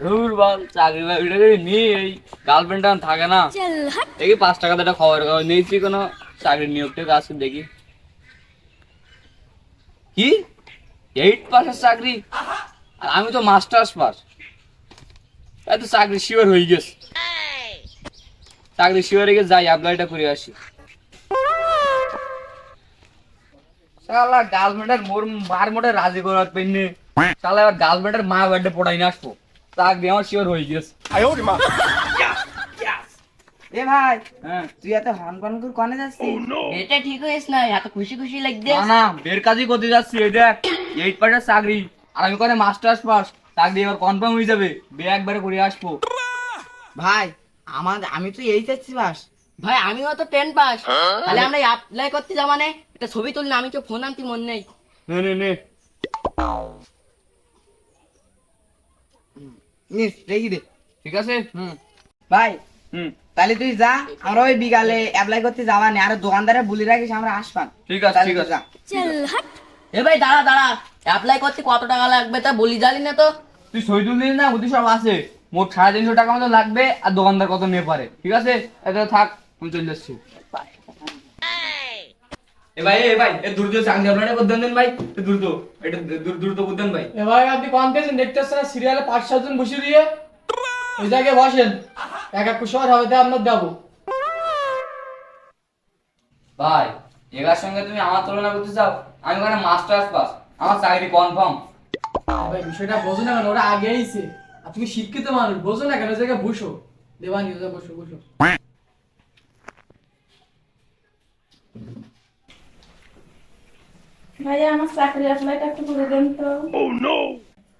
ধুর বল চাকরি বাকরিটা যদি নিই এই গার্লফ্রেন্ড থাকে না। দেখি পাঁচ টাকা একটা খবর খবর নিয়েছি কোনো চাকরি নিয়োগটা কাজ করে দেখি। কি? এইট পাসের চাকরি? আর আমি তো মাস্টার্স পাস তাই তো চাকরি শিওর হয়ে গেছে। চাকরি শিওর হয়ে গেছে যাই অ্যাপ্লাইটা করে আসি। শালা গার্লফ্রেন্ডের মোর বার মোটে রাজি করার পেনে শালা এবার গার্লফ্রেন্ডের মা বার্থডে পড়াই না আসব। চাকরি আমার শিওর হয়ে গেছে এ ভাই হ্যাঁ। তুই এত হন কন করে কনে যাচ্ছিস? এটা ঠিক হয়েছে না এত খুশি খুশি লাগছে না না বের কাজই করতে যাচ্ছি এই দেখ এইট চাকরি। আর আমি করে মাস্টার্স পাস চাকরি এবার কনফার্ম হয়ে যাবে বে একবারে করে আসব। ভাই আমার আমি তো এই যাচ্ছি বাস ভাই আমিও তো টেন পাস তাহলে আমরা অ্যাপ্লাই করতে যাব মানে? এটা ছবি তুললে আমি তো ফোন আনতে মন নেই। নে নে নে। নিস রেখে দে। ঠিক আছে? হুম। ভাই হুম। তাহলে তুই যা আমরা ওই বিকালে অ্যাপ্লাই করতে যাবা নি আর দোকানদারে বলে রাখিস আমরা আসবান। ঠিক আছে ঠিক আছে। এ ভাই দাঁড়া দাঁড়া। অ্যাপ্লাই করতে কত টাকা লাগবে তা বলি জানি না তো। তুই সই না? সব আছে। মোট সাড়ে তিনশো টাকা মতো লাগবে আর দোকানদার কত নিয়ে পারে। ঠিক আছে? এটা থাক আমি চলে যাচ্ছি। এ ভাই এ ভাই এ দ্রুত বুদ্ধন দেন ভাই এ দ্রুত এটা দ্রুত বুদ্ধন ভাই। এবার আপনি কনফিউশন দেখতেছেন সিরিয়ালে পাঁচ সাতজন বসে দিয়ে ওই জায়গায় বসেন। এক এক হবে দেবো। ভাই এগার সঙ্গে তুমি আমার তুলনা করতে চাও? আমি ওখানে মাস্টার্স পাস আমার চাকরি কনফার্ম ভাই বিষয়টা বোঝো না কেন ওরা আগে আইছে। আর তুমি শিক্ষিত মানুষ বোঝো না কেন জায়গায় বসো। দেবানি বসো বসো। ভাইয়া আমার চাকরি অ্যাপ্লাইটা একটু করে দেন তো।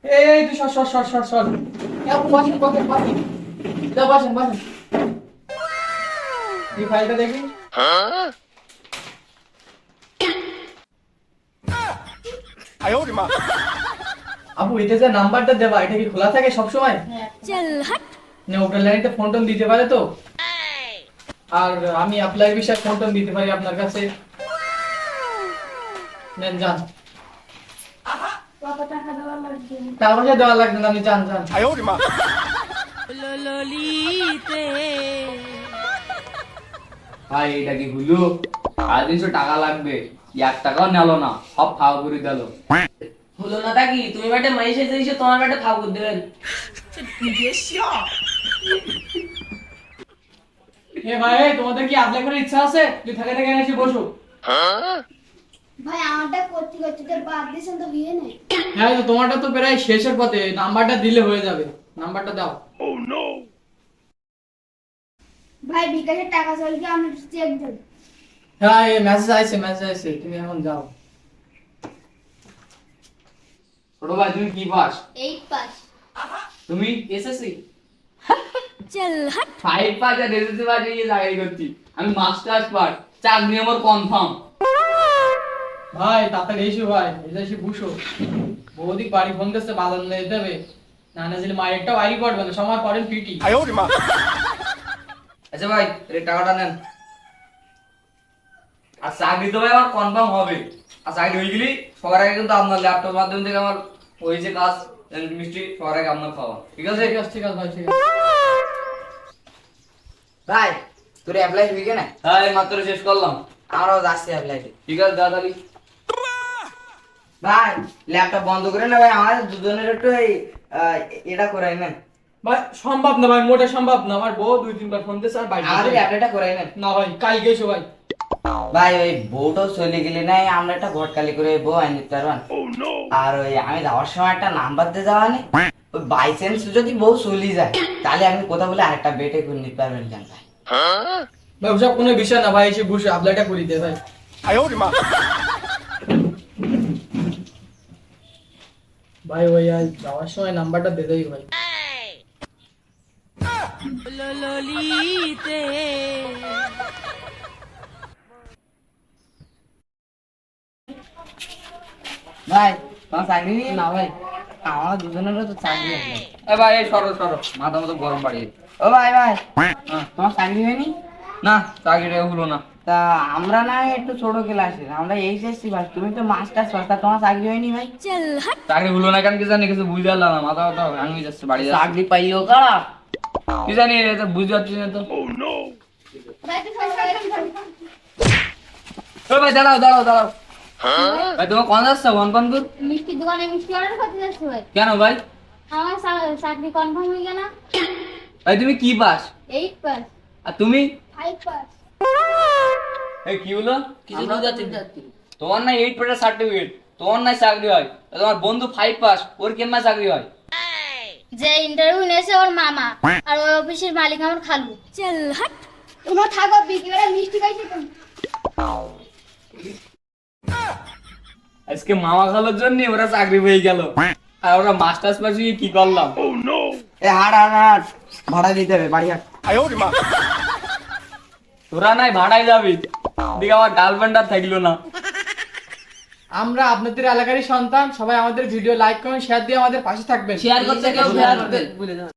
এই তুই সর সর সর সর সর। এ, বসেন বসেন বসেন। যা বসেন বসেন। এই ফাইলটা দেখি। আপু এটা যে নাম্বারটা দেবা এটা কি খোলা থাকে সব সময় না ওটা লাইনটা ফোন টোন দিতে পারে তো? আর আমি অ্যাপ্লাই বিষয়ে ফোন টোন দিতে পারি আপনার কাছে। নেন যান। টাকা দেওয়া লাগবে। টাকা পয়সা দেওয়া লাগবে না আপনি যান যান। ভাই এটা কি হলো সাড়ে তিনশো টাকা লাগবে? এক টাকাও নিল না সব খাওয়া করে দিল। হলো না কি? তুমি ব্যাটে তোমার ব্যাটে ফাউ করে দেবেন। এ ভাই তোমাদের কি অ্যাপ্লাই করার ইচ্ছা আছে? তুই থাকে থাকে এসে বসো। ভাই আমারটা করতে করতে তো বাদ দিয়েছেন তো বিয়ে নেই হ্যাঁ তো তোমারটা তো প্রায় শেষের পথে। নাম্বারটা দিলে হয়ে যাবে। নাম্বারটা দাও। ভাই বিকাশের টাকা চলে কি আমি চেক দেব হ্যাঁ এই মেসেজ আইছে মেসেজ আইছে তুমি এখন যাও। ছোট ভাই তুমি কি পাস? Eight pass. তুমি এসএসসি ফাইভ পাস আর এসএসসি পাস নিয়ে চাকরি করছি। আমি মাস্টার্স পাস। চাকরি আমার কনফার্ম ভাই তাড়াতাড়ি এসো ভাই এসে এসে বসো। বৌদি বাড়ি ফোন করছে বাজার নিয়ে যেতে হবে। না না দিলে মায়েরটা বাড়ি পড়বে না সময় পড়েন পিটি। আচ্ছা ভাই এই টাকাটা নেন। আর চাকরি তো ভাই আমার কনফার্ম হবে। আর চাকরি হয়ে গেলি সবার আগে কিন্তু আপনার ল্যাপটপ মাধ্যম থেকে আমার ওই যে কাজ মিষ্টি সবার আগে আপনার খাওয়া। ঠিক আছে? ঠিক আছে ঠিক আছে ভাই ঠিক আছে। ভাই তোর অ্যাপ্লাই হয়ে গেছে না? হ্যাঁ মাত্র শেষ করলাম। আমরাও যাচ্ছি অ্যাপ্লাইতে ঠিক আছে দাদালি ভাই ল্যাপটপ বন্ধ করে না ভাই আমাদের দুজনের একটু এই এটা করাই নেন। ভাই সম্ভব না ভাই মোটা সম্ভব না আমার বউ দুই তিনবার ফোন দিয়েছে আর বাড়ি আমাদের অ্যাপ্লাইটা করাই নেন। না ভাই কালকে এসো ভাই। ভাই ওই বউটাও চলে গেলে নাই আমরা একটা ঘটকালি করে বউ আনি দিতে পারবান আর ওই আমি যাওয়ার সময় একটা নাম্বার দিয়ে যাওয়া নেই। ওই বাই চান্স যদি বউ চলে যায় তাহলে আমি কোথাও বলে আরেকটা বেটে করে নিতে পারবেন কেন ভাই। ভাই ওসব কোনো বিষয় না ভাই এসে বসে অ্যাপ্লাইটা করি দে ভাই। ভাই ওই আজ যাওয়ার সময় নাম্বারটা দিয়ে দেই ভাই। ভাই তোমার চাকরি না ভাই। আমার দুজনেরও তো চাকরি এ ভাই এই সরো সরো। মাথা মতো গরম বাড়িয়ে ও ভাই ভাই। হ্যাঁ। তোমার চাকরি হয়নি? না চাকরিটা হলো না। তা আমরা না একটু ছোট ক্লাসের আমরা এইচএসসি পাস তুমি তো মাস্টার পাস তা তোমার চাকরি হয়নি ভাই? চাকরি হলো না কেন কি জানি কিছু বুঝতে পারলাম না মাথা মাথা ভাঙে যাচ্ছে বাড়ি যাচ্ছে। চাকরি পাইও কারা? কি জানি এটা বুঝতে পারছি না তো। ভাই ও ভাই দাঁড়াও দাঁড়াও দাঁড়াও। ভাই তোমার কোন যাচ্ছে? গনপনপুর মিষ্টির দোকানে মিষ্টি অর্ডার করতে যাচ্ছি ভাই? কেন ভাই? আমার চাকরি কনফার্ম হয়ে গেল। ভাই তুমি কি পাস? এইট পাস আর তুমি? ফাইভ পাস এই কি হলো? কিছু তোমার না এইট পার্সেন্ট সার্টিফিকেট তোমার নাই চাকরি হয় তোমার বন্ধু ফাইভ পাস ওর কেমন চাকরি হয়? যে ইন্টারভিউ নিয়েছে ওর মামা আর ওই অফিসের মালিক আমার খালু। চল হাট। তোমরা থাকো বিক্রি মিষ্টি খাইছি আজকে মামা খালোর জন্য ওরা চাকরি পেয়ে গেল। আর ওরা মাস্টার্স পাস কি করলাম? এ হাট হাট হাট। ভাড়া দিতে হবে বাড়ি হাট। তোরা নাই ভাড়ায় যাবি। দিকে আমার গার্লফ্রেন্ড আর থাকল না। আমরা আপনাদের এলাকারই সন্তান সবাই আমাদের ভিডিও লাইক করুন শেয়ার দিয়ে আমাদের পাশে থাকবেন। শেয়ার করতে শেয়ার